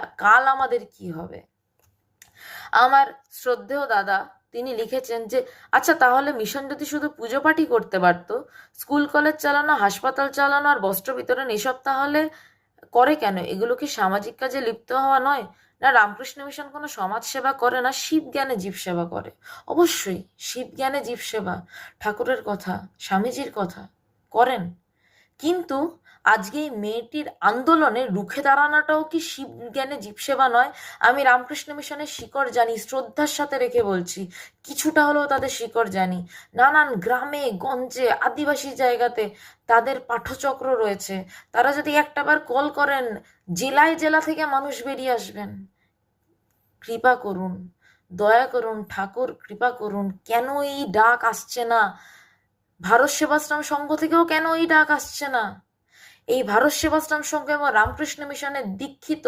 কাল আমাদের কি হবে? আমার শ্রদ্ধেয় দাদা, তিনি লিখেছেন যে আচ্ছা তাহলে মিশন যদি শুধু পুজো পাঠই করতে পারতো, স্কুল, কলেজ চালানো, হাসপাতাল চালানো আর বস্ত্র বিতরণ, এসব তাহলে করে কেন? এগুলো কি সামাজিক কাজে লিপ্ত হওয়া নয়? না রামকৃষ্ণ মিশন কোনো সমাজ সেবা করে না, শিব জ্ঞানে জীব সেবা করে? অবশ্যই, শিব জ্ঞানে জীব সেবা। ঠাকুরের কথা, স্বামীজির কথা করেন। কিন্তু আজকে এই মেয়েটির আন্দোলনে রুখে দাঁড়ানোটাও কি শিব জ্ঞানে জীবসেবা নয়? আমি রামকৃষ্ণ মিশনের শিকড় জানি, শ্রদ্ধার সাথে রেখে বলছি, কিছুটা হলেও তাদের শিকড় জানি। নানান গ্রামে, গঞ্জে, আদিবাসী জায়গাতে তাদের পাঠচক্র রয়েছে। তারা যদি একটাবার কল করেন, জেলায় জেলা থেকে মানুষ বেরিয়ে আসবেন। কৃপা করুন, দয়া করুন, ঠাকুর কৃপা করুন, কেন এই ডাক আসছে না? ভারত সেবাশ্রম সংঘ থেকেও কেন এই ডাক আসছে না? এই ভারত সেবাশ্রম সংঘ এবং রামকৃষ্ণ মিশনের দীক্ষিত